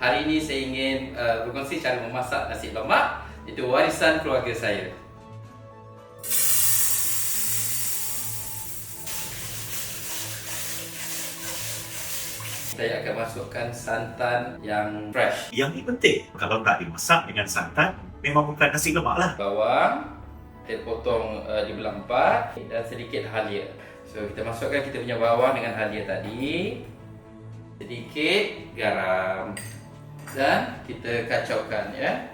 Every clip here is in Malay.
hari ini saya ingin uh, berkongsi cara memasak nasi lemak. Itu warisan keluarga saya. Saya akan masukkan santan yang fresh. Yang ini penting. Kalau tak dimasak dengan santan, memang bukan nasi lemak lah. Bawang, kita potong uh, di belah empat dan sedikit halia. So kita masukkan kita punya bawang dengan halia tadi. Sedikit garam dan kita kacaukan ya.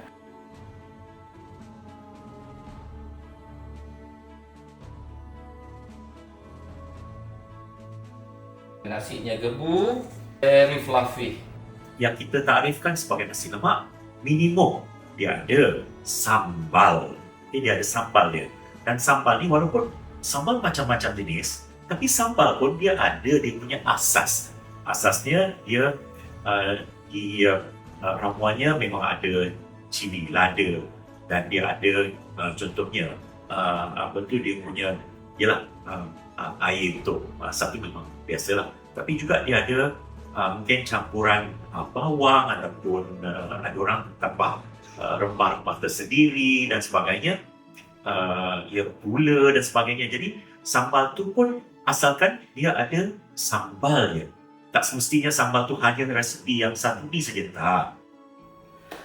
Nasinya gebu, very fluffy. Yang kita tarifkan sebagai nasi lemak, minimum dia ada sambal. Dia ada sambal dia. Dan sambal ni walaupun sambal macam-macam jenis, tapi sambal pun dia ada dia punya asas. Asasnya dia uh, uh, ramuannya memang ada cili lada. Dan dia ada uh, contohnya uh, apa tu dia punya ialah uh, uh, air untuk masak tu memang biasalah. Tapi juga dia ada uh, mungkin campuran uh, bawang ataupun uh, ada orang tambah uh, rempah-rempah tersendiri dan sebagainya. Uh, ya gula dan sebagainya. Jadi sambal tu pun asalkan dia ada sambalnya tak semestinya sambal tu hanya resepi yang satu ni saja tak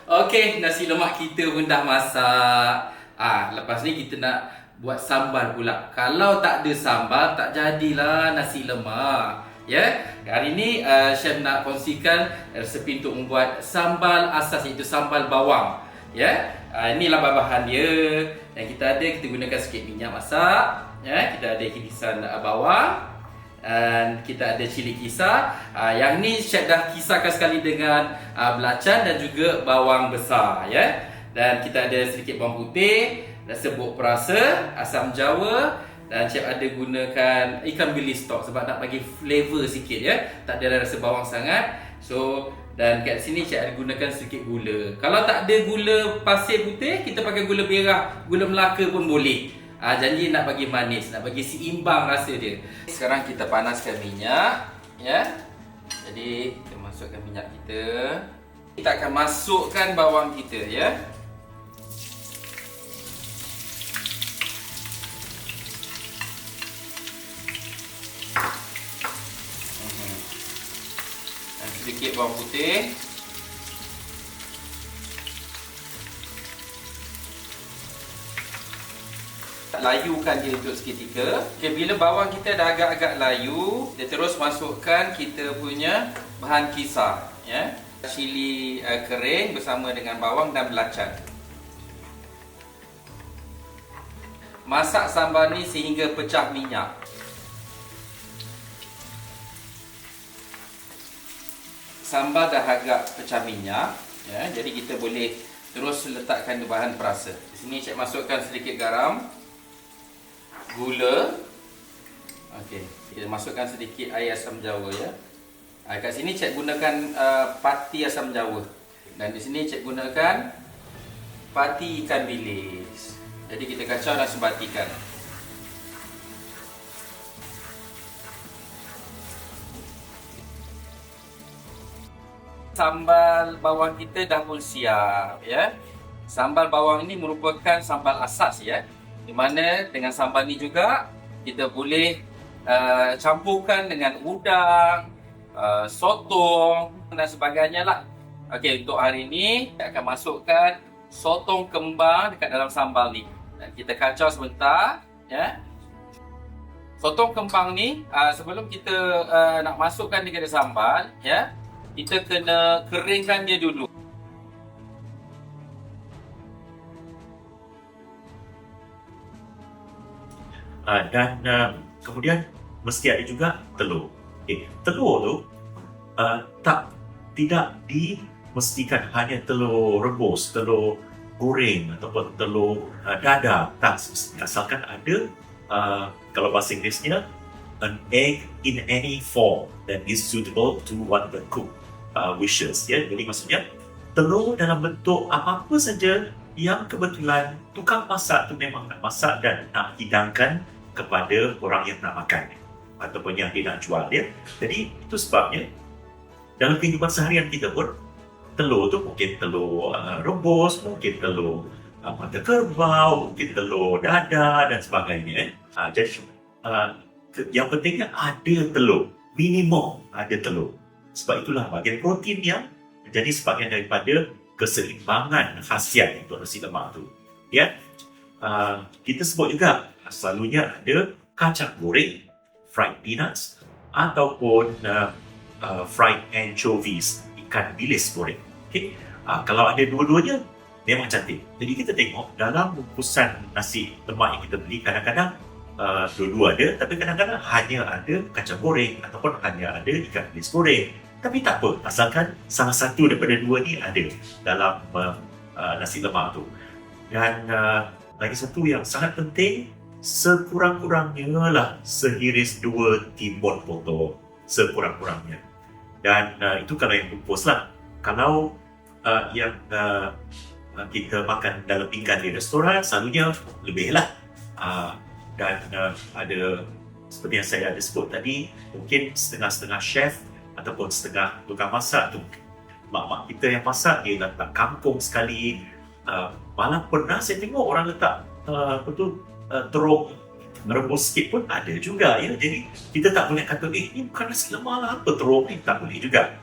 Okey, nasi lemak kita pun dah masak. Ah, lepas ni kita nak buat sambal pula. Kalau tak ada sambal, tak jadilah nasi lemak. Ya, hari ni uh, chef nak kongsikan resepi untuk membuat sambal asas iaitu sambal bawang. Ya, uh, inilah bahan dia. Yang kita ada kita gunakan sikit minyak masak. Ya, kita ada irisan uh, bawang dan kita ada cili kisar. Uh, yang ni chef dah kisarkan sekali dengan uh, belacan dan juga bawang besar ya. Dan kita ada sedikit bawang putih, dan serbuk perasa, asam jawa dan chef ada gunakan ikan bilis stok sebab nak bagi flavor sikit ya. Tak ada rasa bawang sangat. So dan kat sini cik ada gunakan sedikit gula. Kalau tak ada gula pasir putih, kita pakai gula perak, gula melaka pun boleh. Ah janji nak bagi manis, nak bagi seimbang rasa dia. Sekarang kita panaskan minyak, ya. Jadi kita masukkan minyak kita. Kita akan masukkan bawang kita, ya. Mhm. Sedikit bawang putih. Layukan dia untuk seketika. Okay, bila bawang kita dah agak-agak layu, dia terus masukkan kita punya bahan kisar, ya. Cili uh, kering bersama dengan bawang dan belacan. Masak sambal ni sehingga pecah minyak. Sambal dah agak pecah minyak, ya. Jadi kita boleh terus letakkan bahan perasa. Di sini saya masukkan sedikit garam gula Okey, kita masukkan sedikit air asam jawa ya. Ha, kat sini cik gunakan uh, pati asam jawa. Dan di sini cik gunakan pati ikan bilis. Jadi kita kacau dan sebatikan. Sambal bawang kita dah pun siap ya. Sambal bawang ini merupakan sambal asas ya. Di mana dengan sambal ni juga kita boleh uh, campurkan dengan udang, uh, sotong dan sebagainya lah. Okey, untuk hari ini kita akan masukkan sotong kembang dekat dalam sambal ni. Dan kita kacau sebentar, ya. Sotong kembang ni uh, sebelum kita uh, nak masukkan dekat sambal, ya, kita kena keringkan dia dulu. Uh, dan uh, kemudian mesti ada juga telur. Okay. Telur tu uh, tak tidak dimestikan hanya telur rebus, telur goreng ataupun telur uh, dadar. Tak, asalkan ada uh, kalau bahasa Inggerisnya an egg in any form that is suitable to what the cook uh, wishes. Ya, jadi maksudnya telur dalam bentuk apa-apa saja yang kebetulan tukang masak tu memang nak masak dan nak hidangkan kepada orang yang nak makan ataupun yang dia nak jual dia. Jadi itu sebabnya dalam kehidupan seharian kita pun telur tu mungkin telur uh, rebus, mungkin telur uh, mata kerbau, mungkin telur dadar dan sebagainya. Uh, jadi uh, yang pentingnya ada telur. Minimum ada telur. Sebab itulah bahagian protein yang menjadi sebahagian daripada keseimbangan khasiat untuk nasi lemak tu. Ya. Uh, kita sebut juga selalunya ada kacang goreng, fried peanuts ataupun uh, uh, fried anchovies, ikan bilis goreng. Okay. Uh, kalau ada dua-duanya, memang cantik. Jadi kita tengok dalam bungkusan nasi lemak yang kita beli, kadang-kadang uh, dua-dua ada, tapi kadang-kadang hanya ada kacang goreng ataupun hanya ada ikan bilis goreng. Tapi tak apa, asalkan salah satu daripada dua ni ada dalam uh, uh, nasi lemak tu. Dan uh, lagi satu yang sangat penting, sekurang-kurangnya lah sehiris dua timbun potong. Sekurang-kurangnya. Dan uh, itu kalau yang bungkus lah. Kalau uh, yang uh, kita makan dalam pinggan di restoran, selalunya lebih lah. Uh, dan uh, ada seperti yang saya ada sebut tadi, mungkin setengah-setengah chef ataupun setengah tukang masak tu mak-mak kita yang masak dia letak kangkung sekali uh, malah pernah saya tengok orang letak uh, apa tu uh, terung rebus sikit pun ada juga ya. Jadi kita tak boleh kata eh ni bukan nasi lemak lah. Apa terung ni? Tak boleh juga.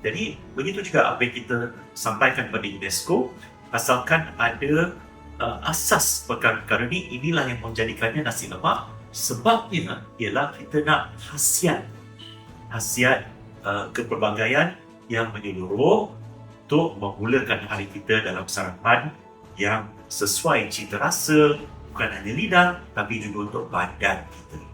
Jadi begitu juga apa yang kita sampaikan kepada UNESCO asalkan ada uh, asas perkara-perkara ni inilah yang menjadikannya nasi lemak. Sebabnya ialah kita nak khasiat khasiat uh, kepelbagaian yang menyeluruh untuk memulakan hari kita dalam sarapan yang sesuai cita rasa bukan hanya lidah tapi juga untuk badan kita.